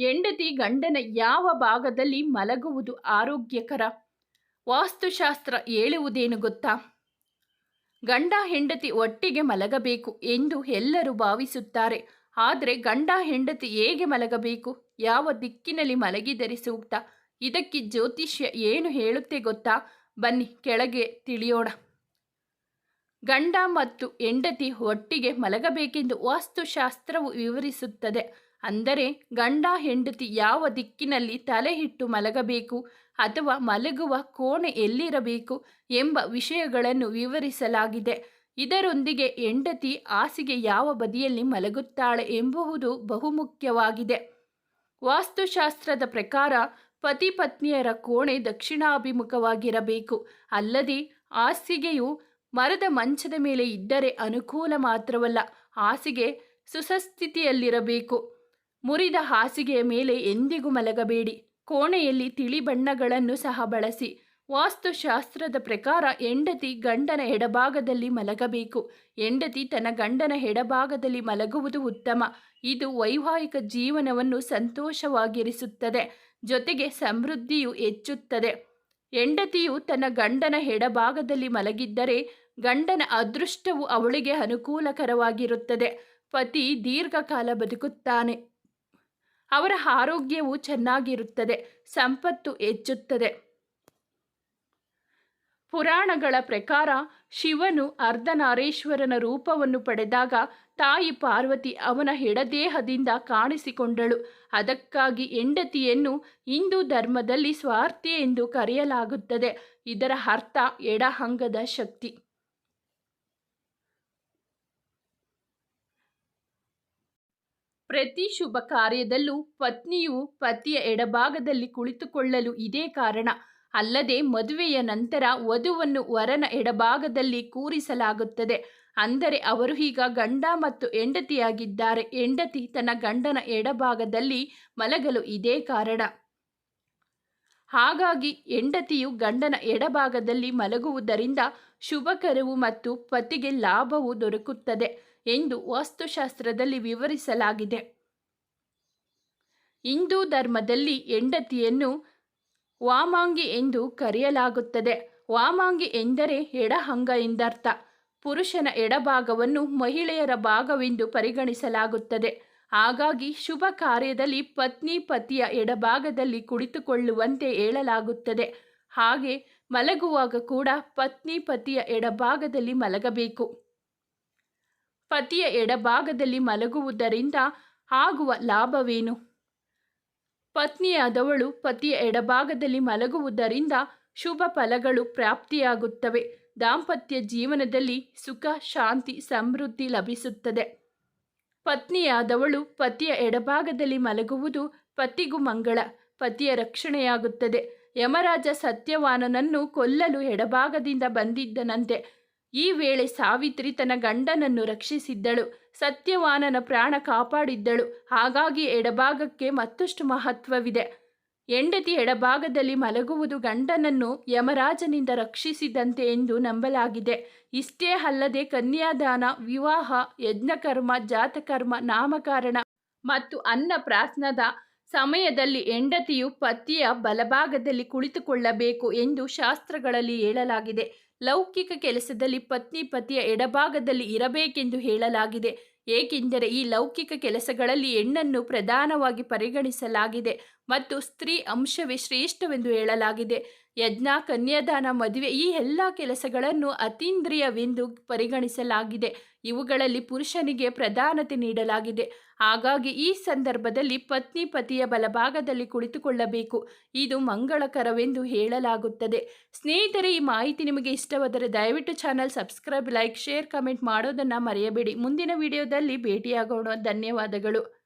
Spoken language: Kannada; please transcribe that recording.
ಹೆಂಡತಿ ಗಂಡನ ಯಾವ ಭಾಗದಲ್ಲಿ ಮಲಗುವುದು ಆರೋಗ್ಯಕರ? ವಾಸ್ತುಶಾಸ್ತ್ರ ಹೇಳುವುದೇನು ಗೊತ್ತಾ? ಗಂಡ ಹೆಂಡತಿ ಒಟ್ಟಿಗೆ ಮಲಗಬೇಕು ಎಂದು ಎಲ್ಲರೂ ಭಾವಿಸುತ್ತಾರೆ. ಆದರೆ ಗಂಡ ಹೆಂಡತಿ ಹೇಗೆ ಮಲಗಬೇಕು? ಯಾವ ದಿಕ್ಕಿನಲ್ಲಿ ಮಲಗಿದರೆ ಸೂಕ್ತ? ಇದಕ್ಕೆ ಜ್ಯೋತಿಷ್ಯ ಏನು ಹೇಳುತ್ತೆ ಗೊತ್ತಾ? ಬನ್ನಿ, ಕೆಳಗೆ ತಿಳಿಯೋಣ. ಗಂಡ ಮತ್ತು ಹೆಂಡತಿ ಒಟ್ಟಿಗೆ ಮಲಗಬೇಕೆಂದು ವಾಸ್ತುಶಾಸ್ತ್ರವು ವಿವರಿಸುತ್ತದೆ. ಅಂದರೆ ಗಂಡ ಹೆಂಡತಿ ಯಾವ ದಿಕ್ಕಿನಲ್ಲಿ ತಲೆ ಇಟ್ಟು ಮಲಗಬೇಕು ಅಥವಾ ಮಲಗುವ ಕೋಣೆ ಎಲ್ಲಿರಬೇಕು ಎಂಬ ವಿಷಯಗಳನ್ನು ವಿವರಿಸಲಾಗಿದೆ. ಇದರೊಂದಿಗೆ ಹೆಂಡತಿ ಹಾಸಿಗೆ ಯಾವ ಬದಿಯಲ್ಲಿ ಮಲಗುತ್ತಾಳೆ ಎಂಬುವುದು ಬಹುಮುಖ್ಯವಾಗಿದೆ. ವಾಸ್ತುಶಾಸ್ತ್ರದ ಪ್ರಕಾರ ಪತಿ ಪತ್ನಿಯರ ಕೋಣೆ ದಕ್ಷಿಣಾಭಿಮುಖವಾಗಿರಬೇಕು. ಅಲ್ಲದೆ ಹಾಸಿಗೆಯು ಮರದ ಮಂಚದ ಮೇಲೆ ಇದ್ದರೆ ಅನುಕೂಲ ಮಾತ್ರವಲ್ಲ, ಹಾಸಿಗೆ ಸುಸಸ್ಥಿತಿಯಲ್ಲಿರಬೇಕು. ಮುರಿದ ಹಾಸಿಗೆಯ ಮೇಲೆ ಎಂದಿಗೂ ಮಲಗಬೇಡಿ. ಕೋಣೆಯಲ್ಲಿ ತಿಳಿ ಬಣ್ಣಗಳನ್ನು ಸಹ ಬಳಸಿ. ವಾಸ್ತುಶಾಸ್ತ್ರದ ಪ್ರಕಾರ ಹೆಂಡತಿ ಗಂಡನ ಎಡಭಾಗದಲ್ಲಿ ಮಲಗಬೇಕು. ಹೆಂಡತಿ ತನ್ನ ಗಂಡನ ಎಡಭಾಗದಲ್ಲಿ ಮಲಗುವುದು ಉತ್ತಮ. ಇದು ವೈವಾಹಿಕ ಜೀವನವನ್ನು ಸಂತೋಷವಾಗಿರಿಸುತ್ತದೆ. ಜೊತೆಗೆ ಸಮೃದ್ಧಿಯು ಹೆಚ್ಚುತ್ತದೆ. ಹೆಂಡತಿಯು ತನ್ನ ಗಂಡನ ಎಡಭಾಗದಲ್ಲಿ ಮಲಗಿದ್ದರೆ ಗಂಡನ ಅದೃಷ್ಟವು ಅವಳಿಗೆ ಅನುಕೂಲಕರವಾಗಿರುತ್ತದೆ. ಪತಿ ದೀರ್ಘಕಾಲ ಬದುಕುತ್ತಾನೆ. ಅವರ ಆರೋಗ್ಯವು ಚೆನ್ನಾಗಿರುತ್ತದೆ, ಸಂಪತ್ತು ಹೆಚ್ಚುತ್ತದೆ. ಪುರಾಣಗಳ ಪ್ರಕಾರ ಶಿವನು ಅರ್ಧನಾರೇಶ್ವರನ ರೂಪವನ್ನು ಪಡೆದಾಗ ತಾಯಿ ಪಾರ್ವತಿ ಅವನ ಎಡದೇಹದಿಂದ ಕಾಣಿಸಿಕೊಂಡಳು. ಅದಕ್ಕಾಗಿ ಹೆಂಡತಿಯನ್ನು ಹಿಂದೂ ಧರ್ಮದಲ್ಲಿ ಸ್ವಾರ್ಥಿ ಎಂದು ಕರೆಯಲಾಗುತ್ತದೆ. ಇದರ ಅರ್ಥ ಎಡ ಅಂಗದ ಶಕ್ತಿ. ಪ್ರತಿ ಶುಭ ಕಾರ್ಯದಲ್ಲೂ ಪತ್ನಿಯು ಪತಿಯ ಎಡಭಾಗದಲ್ಲಿ ಕುಳಿತುಕೊಳ್ಳಲು ಇದೇ ಕಾರಣ. ಅಲ್ಲದೆ ಮದುವೆಯ ನಂತರ ವಧುವನ್ನು ವರನ ಎಡಭಾಗದಲ್ಲಿ ಕೂರಿಸಲಾಗುತ್ತದೆ. ಅಂದರೆ ಅವರು ಈಗ ಗಂಡ ಮತ್ತು ಹೆಂಡತಿಯಾಗಿದ್ದಾರೆ. ಹೆಂಡತಿ ತನ್ನ ಗಂಡನ ಎಡಭಾಗದಲ್ಲಿ ಮಲಗಲು ಇದೇ ಕಾರಣ. ಹಾಗಾಗಿ ಹೆಂಡತಿಯು ಗಂಡನ ಎಡಭಾಗದಲ್ಲಿ ಮಲಗುವುದರಿಂದ ಶುಭಕರವು ಮತ್ತು ಪತಿಗೆ ಲಾಭವು ದೊರಕುತ್ತದೆ. ಎಂದು ವಾಸ್ತುಶಾಸ್ತ್ರದಲ್ಲಿ ವಿವರಿಸಲಾಗಿದೆ. ಹಿಂದೂ ಧರ್ಮದಲ್ಲಿ ಹೆಂಡತಿಯನ್ನು ವಾಮಾಂಗಿ ಎಂದು ಕರೆಯಲಾಗುತ್ತದೆ. ವಾಮಾಂಗಿ ಎಂದರೆ ಎಡಹಂಗ ಎಂದರ್ಥ. ಪುರುಷನ ಎಡಭಾಗವನ್ನು ಮಹಿಳೆಯರ ಭಾಗವೆಂದು ಪರಿಗಣಿಸಲಾಗುತ್ತದೆ. ಹಾಗಾಗಿ ಶುಭ ಕಾರ್ಯದಲ್ಲಿ ಪತ್ನಿ ಪತಿಯ ಎಡಭಾಗದಲ್ಲಿ ಕುಳಿತುಕೊಳ್ಳುವಂತೆ ಹೇಳಲಾಗುತ್ತದೆ. ಹಾಗೆ ಮಲಗುವಾಗ ಕೂಡ ಪತ್ನಿ ಪತಿಯ ಎಡಭಾಗದಲ್ಲಿ ಮಲಗಬೇಕು. ಪತಿಯ ಎಡಭಾಗದಲ್ಲಿ ಮಲಗುವುದರಿಂದ ಆಗುವ ಲಾಭವೇನು? ಪತ್ನಿಯಾದವಳು ಪತಿಯ ಎಡಭಾಗದಲ್ಲಿ ಮಲಗುವುದರಿಂದ ಶುಭ ಫಲಗಳು ಪ್ರಾಪ್ತಿಯಾಗುತ್ತವೆ. ದಾಂಪತ್ಯ ಜೀವನದಲ್ಲಿ ಸುಖ, ಶಾಂತಿ, ಸಮೃದ್ಧಿ ಲಭಿಸುತ್ತದೆ. ಪತ್ನಿಯಾದವಳು ಪತಿಯ ಎಡಭಾಗದಲ್ಲಿ ಮಲಗುವುದು ಪತಿಗೂ ಮಂಗಳ, ಪತಿಯ ರಕ್ಷಣೆಯಾಗುತ್ತದೆ. ಯಮರಾಜ ಸತ್ಯವಾನನನ್ನು ಕೊಲ್ಲಲು ಎಡಭಾಗದಿಂದ ಬಂದಿದ್ದನಂತೆ. ಈ ವೇಳೆ ಸಾವಿತ್ರಿ ತನ್ನ ಗಂಡನನ್ನು ರಕ್ಷಿಸಿದ್ದಳು. ಸತ್ಯವಾನನ ಪ್ರಾಣ ಕಾಪಾಡಿದ್ದಳು. ಹಾಗಾಗಿ ಎಡಭಾಗಕ್ಕೆ ಮತ್ತಷ್ಟು ಮಹತ್ವವಿದೆ. ಹೆಂಡತಿ ಎಡಭಾಗದಲ್ಲಿ ಮಲಗುವುದು ಗಂಡನನ್ನು ಯಮರಾಜನಿಂದ ರಕ್ಷಿಸಿದಂತೆ ಎಂದು ನಂಬಲಾಗಿದೆ. ಇಷ್ಟೇ ಅಲ್ಲದೆ ಕನ್ಯಾದಾನ, ವಿವಾಹ, ಯಜ್ಞಕರ್ಮ, ಜಾತಕರ್ಮ, ನಾಮಕರಣ ಮತ್ತು ಅನ್ನ ಪ್ರಾಸ್ನದ ಸಮಯದಲ್ಲಿ ಹೆಂಡತಿಯು ಪತಿಯ ಬಲಭಾಗದಲ್ಲಿ ಕುಳಿತುಕೊಳ್ಳಬೇಕು ಎಂದು ಶಾಸ್ತ್ರಗಳಲ್ಲಿ ಹೇಳಲಾಗಿದೆ. ಲೌಕಿಕ ಕೆಲಸದಲ್ಲಿ ಪತ್ನಿ ಪತಿಯ ಎಡಭಾಗದಲ್ಲಿ ಇರಬೇಕೆಂದು ಹೇಳಲಾಗಿದೆ. ಏಕೆಂದರೆ ಈ ಲೌಕಿಕ ಕೆಲಸಗಳಲ್ಲಿ ಹೆಣ್ಣನ್ನು ಪ್ರಧಾನವಾಗಿ ಪರಿಗಣಿಸಲಾಗಿದೆ ಮತ್ತು ಸ್ತ್ರೀ ಅಂಶವೇ ಶ್ರೇಷ್ಠವೆಂದು ಹೇಳಲಾಗಿದೆ. ಯಜ್ಞ, ಕನ್ಯಾದಾನ, ಮದುವೆ ಈ ಎಲ್ಲ ಕೆಲಸಗಳನ್ನು ಅತೀಂದ್ರಿಯವೆಂದು ಪರಿಗಣಿಸಲಾಗಿದೆ. ಇವುಗಳಲ್ಲಿ ಪುರುಷನಿಗೆ ಪ್ರಧಾನತೆ ನೀಡಲಾಗಿದೆ. ಹಾಗಾಗಿ ಈ ಸಂದರ್ಭದಲ್ಲಿ ಪತ್ನಿ ಪತಿಯ ಬಲಭಾಗದಲ್ಲಿ ಕುಳಿತುಕೊಳ್ಳಬೇಕು. ಇದು ಮಂಗಳಕರವೆಂದು ಹೇಳಲಾಗುತ್ತದೆ. ಸ್ನೇಹಿತರೆ, ಈ ಮಾಹಿತಿ ನಿಮಗೆ ಇಷ್ಟವಾದರೆ ದಯವಿಟ್ಟು channel subscribe, like, share, comment ಮಾಡೋದನ್ನು ಮರೆಯಬೇಡಿ. ಮುಂದಿನ ವಿಡಿಯೋದಲ್ಲಿ ಭೇಟಿಯಾಗೋಣ. ಧನ್ಯವಾದಗಳು.